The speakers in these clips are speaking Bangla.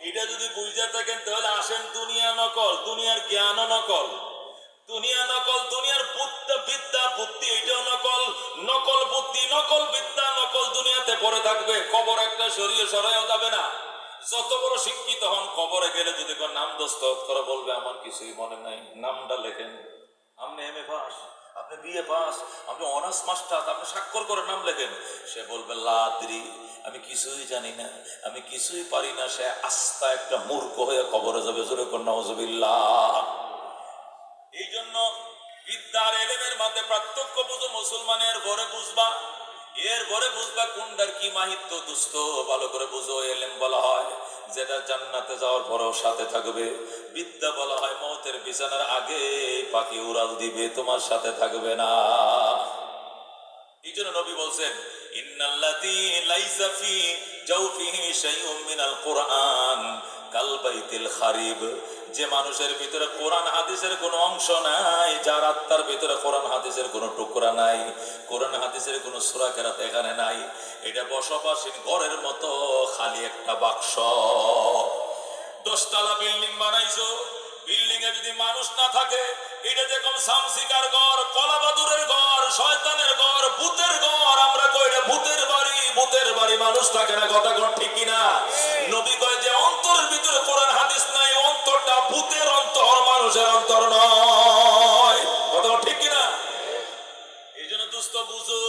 এটা যদি বুঝতে থাকেন, তাহলে আসেন দুনিয়া নকল, দুনিয়ার জ্ঞান নকল। দুনিয়া নকল, দুনিয়ার বুদ্ধা বিদ্যা, বুদ্ধি এটাও নকল নকল বুদ্ধি, নকল বিদ্যা, নকল দুনিয়াতে পড়ে থাকবে। কবর একটা সরিয়ে সরাইও যাবে না। যত বড় শিক্ষিত হন, কবরে গেলে যদি নাম দস্তখত করে বলবে, আমার কিছুই মনে নাই। নামটা লেখেন। আপনি এম এ পাস আপনি বিএ পাস, আপনি অনার্স মাস্টার আপনি স্বাক্ষর করে নাম লেখেন। সে বলবে, লাদ্রি, আমি কিছুই জানি না, আমি কিছুই পারি না, সে আস্থা একটা মূর্খ হয়ে কবরে যাবে, জোরে কন্যা এই জন্য বিদ্যার এলেমের মাধ্যমে পার্থক্য বুঝো, মুসলমানের ঘরে বুঝবা। এর ঘরে বুঝবা কোনটার কি মাহিত্য দুস্থ। ভালো করে বুঝো, এলেম বলা হয়, যেটা জান্নাতে যাওয়ার পরেও সাথে থাকবে। বিদ্যা বলা হয়, মতের বিছানার আগে পাখি উড়াল দিবে, তোমার সাথে থাকবে না। এই জন্য নবী বলছেন, ইন্নাল্লাযী লাইসা ফি শাইউম মিনাল কুরআন। কাল বাইতিল খারিব। যে মানুষের ভিতরে কোরআন হাদিসের অংশ নাই, যার আত্মার ভিতরে কোরআন হাদিসের টুকরা নাই, কোরআন হাদিসের এখানে নাই। এটা ঘরের মতো, খালি একটা বাক্স। দশতলা বিল্ডিং বানাইছো, বিল্ডিং এ যদি মানুষ না থাকে, এটা যেরকম সামসিকার ঘর, কলাবাদুরের ঘর, শয়তানের ঘর, ভূতের ঘর, আমরা কই এটা ভূতের বাড়ি? ভূতের বাড়ি মানুষ থাকে না, কথা কোন ঠিক কিনা? নবী অন্তর নয়। কথা ঠিক কিনা? এই জন্য দুস্থ বুঝু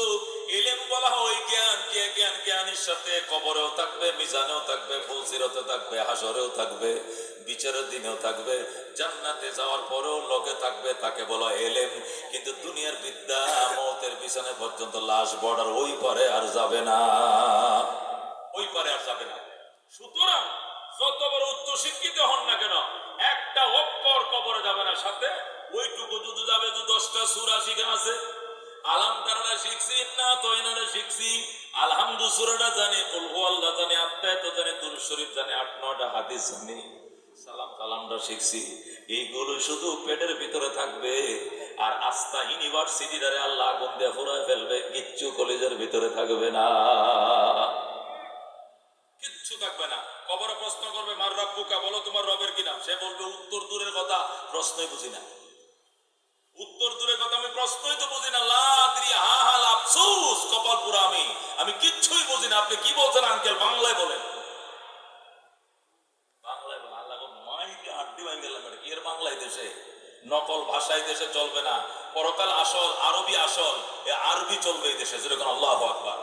এলেম বলা হয় জ্ঞান যে জ্ঞান? জ্ঞানের সাথে কবরেও থাকবে, মিজানেও থাকবে ফুলসিরতে থাকবে হাসরেও থাকবে, বিচারের দিনেও থাকবে, জান্নাতে যাওয়ার পরেও লোকে থাকবে, তাকে বলা এলেম। কিন্তু দুনিয়ার বিদ্যা মতের বিছানে পর্যন্ত লাশ বর্ডার ওই পারে আর যাবে না। ওই পারে আর যাবে না। সুতরাং যত বড় উচ্চ শিক্ষিত হন না কেন, একটা অক্ষর কবরে যাবে না, সাথে ওইটুকু যদি যাবে যে দশটা সুরা শিখে আছে। আলাম শিখছি না তো এনারা শিখছি। আলহামদু সুরাটা জানি আল্লাহ জানি তো জানি শরীফ জানি, আট হাদিস জানি। সালাম কালামটা শিখছি। এইগুলো শুধু পেটের ভিতরে থাকবে, আর আস্থা ইউনিভার্সিটি আল্লাহ আগুন দিয়ে ফুরায় ফেলবে, কিচ্ছু কলেজের ভিতরে থাকবে না। কিচ্ছু থাকবে না। কবরে প্রশ্ন করবে, মার রব্বুকা বলো তোমার রবের কি নাম? সে বলবে, উত্তর দূরের কথা, প্রশ্নই বুঝি না। উত্তর দূরের কথা আমি প্রশ্নই তো বুঝি না। লাদ্রি, হা আফসুস, কপাল পুরা আমি। আমি কিচ্ছুই বুঝি না। আপনি কি বলছেন, আঙ্কেল? বাংলায় বলেন। বাংলায় আল্লাহ মাইকে গেলাম কি এর বাংলায় দেশে? নকল ভাষায় দেশে চলবে না। পরকাল আসল, আরবি আসল আরবি চলবে এই দেশে, যেরকম আল্লাহ আকবার।